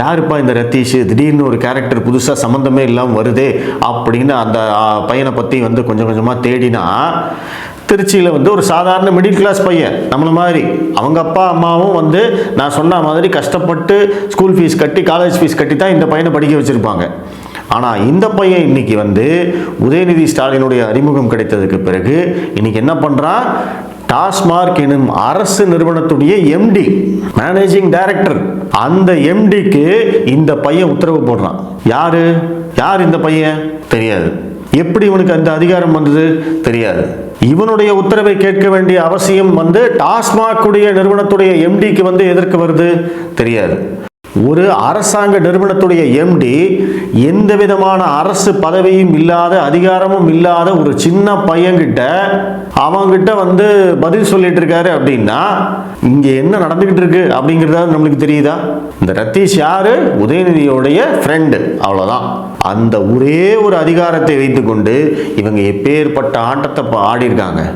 யாருப்பா இந்த ரத்தீஷ்? திடீர்னு ஒரு கேரக்டர் புதுசாக சம்மந்தமே இல்லாமல் வருதே அப்படின்னு அந்த பையனை பற்றி வந்து கொஞ்சம் கொஞ்சமாக தேடினா திருச்சியில் வந்து ஒரு சாதாரண மிடில் கிளாஸ் பையன் நம்மளை மாதிரி. அவங்க அப்பா அம்மாவும் வந்து நான் சொன்ன மாதிரி கஷ்டப்பட்டு ஸ்கூல் ஃபீஸ் கட்டி காலேஜ் ஃபீஸ் கட்டி தான் இந்த பையனை படிக்க வச்சுருப்பாங்க. ஆனால் இந்த பையன் இன்னைக்கு வந்து உதயநிதி ஸ்டாலினுடைய அறிமுகம் கிடைத்ததுக்கு பிறகு இன்னைக்கு என்ன பண்ணுறான் டாஸ்மார்க் எனும் அரசு நிறுவனத்துடைய எம்டி மேனேஜிங் டைரக்டர் அந்த எம்டிக்கு இந்த பையன் உத்தரவு போடுறான். யாரு? யார் இந்த பையன்? தெரியாது. எப்படி இவனுக்கு அந்த அதிகாரம் வந்தது? தெரியாது. இவனுடைய உத்தரவை கேட்க வேண்டிய அவசியம் வந்து டாஸ்மாக் உடைய நிறுவனத்துடைய எம்டிக்கு வந்து எதற்கு வருது? தெரியாது. ஒரு அரசாங்க நிறுவனத்துடைய எம்டி எந்த விதமான அரசு பதவியும் இல்லாத அதிகாரமும் இல்லாத ஒரு சின்ன பையன்கிட்ட அவங்கிட்ட வந்து பதில் சொல்லிட்டு இருக்காரு அப்படின்னா இங்க என்ன நடந்துகிட்டு இருக்கு அப்படிங்கிறதாவது நம்மளுக்கு தெரியுதா? இந்த ரத்தீஷ் யாரு? உதயநிதியோடைய ஃப்ரெண்டு அவ்வளவுதான். அந்த ஒரே ஒரு அதிகாரத்தை வைத்துக்கொண்டு இவங்க எப்பேற்பட்ட ஆட்டத்தை ஆடி இருக்காங்க